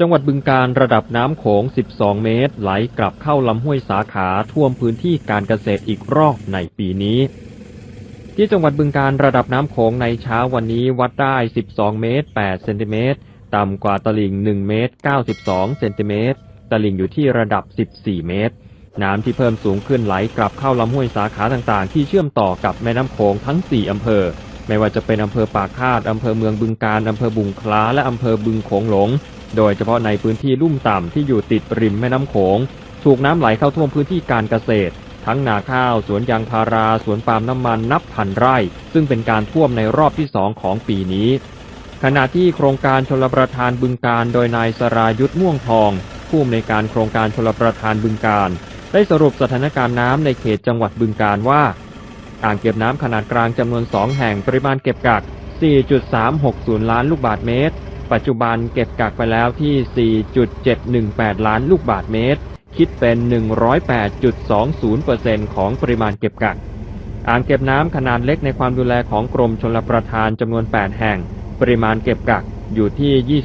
จังหวัดบึงการระดับน้ำโขง 12 เมตร ไหลกลับเข้าลำห้วยสาขาท่วมพื้นที่การเกษตรอีกรอบในปีนี้ ที่จังหวัดบึงการระดับน้ำโขงในเช้าวันนี้วัดได้ 12 เมตร 8 เซนติเมตร ต่ำกว่าตลิ่ง 1 เมตร 92 เซนติเมตร ตลิ่งอยู่ที่ระดับ 14 เมตร น้ำที่เพิ่มสูงขึ้นไหลกลับเข้าลำห้วยสาขาต่างๆ ที่เชื่อมต่อกับแม่น้ำโขงทั้ง 4 อำเภอ ไม่ว่าจะเป็นอำเภอปากคาดอำเภอเมืองบึงการอำเภอบุงคล้า และอำเภอบึงโขงหลง โดยเฉพาะในพื้นที่ลุ่มต่ำที่อยู่ติดริมแม่น้ำโขง ถูกน้ำไหลเข้าท่วมพื้นที่การเกษตร ทั้งนาข้าว สวนยางพารา สวนปาล์มน้ำมันนับพันไร่ ซึ่งเป็นการท่วมในรอบที่สองของปีนี้ ขณะที่โครงการชลประทานบึงการโดยนายสรายุทธม่วงทอง ผู้อำนวยการโครงการชลประทานบึงการได้สรุปสถานการณ์น้ำในเขตจังหวัดบึงการว่า อ่างเก็บน้ำขนาดกลางจำนวน 2 แห่งปริมาณเก็บกัก 4.360 ล้านลูกบาศก์เมตร ปัจจุบันเก็บกักไปแล้วที่ 4.718 ล้านลูกบาศก์เมตร คิดเป็น 108.20%ของปริมาณเก็บกัก อ่างเก็บน้ำขนาดเล็กในความดูแลของกรมชลประทานจำนวน 8 แห่ง ปริมาณเก็บกักอยู่ที่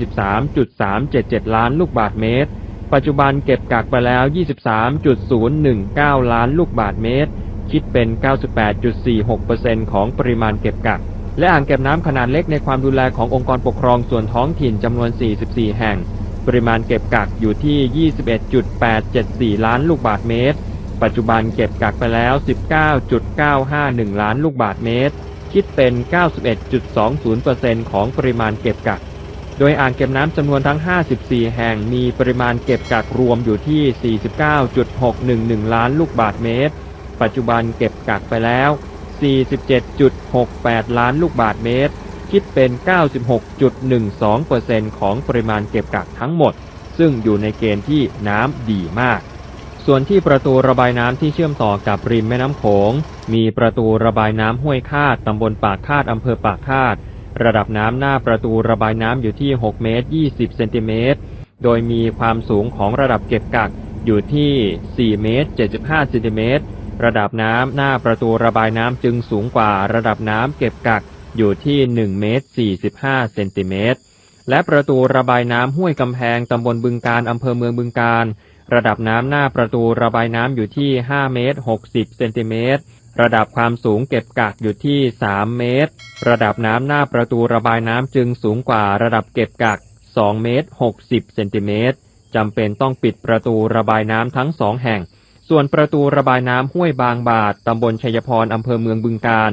23.377 ล้านลูกบาศก์เมตร ปัจจุบันเก็บกักไปแล้ว 23.019 ล้านลูกบาศก์เมตร คิดเป็น 98.46%ของปริมาณเก็บกัก และอ่างเก็บน้ำขนาดเล็กในความดูแลขององค์กรปกครองส่วนท้องถิ่นจำนวน 44 แห่ง ปริมาณเก็บกักอยู่ที่ 21.874 ล้านลูกบาศก์เมตร ปัจจุบันเก็บกักไปแล้ว 19.951 ล้านลูกบาศก์เมตร คิดเป็น 91.20%ของปริมาณเก็บกัก โดยอ่างเก็บน้ำจำนวนทั้ง 54 แห่งมีปริมาณเก็บกักรวมอยู่ที่ 49.611 ล้านลูกบาศก์เมตร ปัจจุบันเก็บกักไปแล้ว 47.68 ล้านลูกบาศก์เมตร คิดเป็น 96.12%ของปริมาณเก็บกักทั้งหมด ซึ่งอยู่ในเกณฑ์ที่น้ำดีมาก ส่วนที่ประตูระบายน้ำที่เชื่อมต่อกับริมแม่น้ำโขง มีประตูระบายน้ำห้วยคาดตำบลปากคาดอำเภอปากคาด ระดับน้ำหน้าประตูระบายน้ำอยู่ที่ 6 เมตร 20 เซนติเมตร โดยมีความสูงของระดับเก็บกักอยู่ที่ 4 เมตร 75 เซนติเมตร ระดับน้ำหน้าประตูระบายน้ำจึงสูงกว่าระดับน้ำเก็บกักอยู่ที่1เมตร45เซนติเมตร และประตูระบายน้ำห้วยกำแพงตำบลบึงการอำเภอเมืองบึงการ ระดับน้ำหน้าประตูระบายน้ำอยู่ที่5เมตร60เซนติเมตรระดับความสูงเก็บกักอยู่ที่ 3 เมตร ระดับน้ำหน้าประตูระบายน้ำจึงสูงกว่าระดับเก็บกัก 2 เมตร 60 เซนติเมตรจำเป็นต้องปิดประตูระบายน้ำทั้งสองแห่ง ส่วนประตูระบายน้ำห้วยบางบาทตำบลชัยพรอำเภอเมืองบึงการ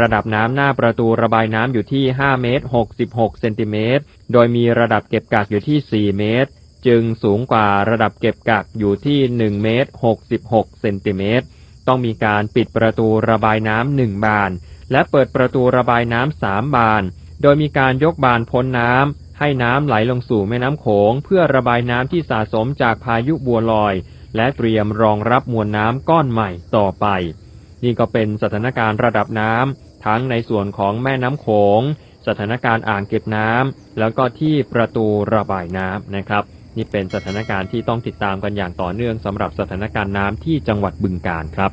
ระดับน้ำหน้าประตูระบายน้ำอยู่ที่ 5 เมตร 66 เซนติเมตร โดยมีระดับเก็บกักอยู่ที่ 4 เมตร จึงสูงกว่าระดับเก็บกักอยู่ที่ 1 เมตร 66 เซนติเมตร ต้องมีการปิดประตูระบายน้ำหนึ่งบาน และเปิดประตูระบายน้ำสามบาน โดยมีการยกบานพ้นน้ำให้น้ำไหลลงสู่แม่น้ำโขง เพื่อระบายน้ำที่สะสมจากพายุบัวลอย และเตรียมรองรับมวลน้ำก้อนใหม่ต่อไป นี่ก็เป็นสถานการณ์ระดับน้ำทั้งในส่วนของแม่น้ำโขง สถานการณ์อ่างเก็บน้ำแล้วก็ที่ประตูระบายน้ำนะครับ นี่เป็นสถานการณ์ที่ต้องติดตามกันอย่างต่อเนื่องสำหรับสถานการณ์น้ำที่จังหวัดบึงกาฬครับ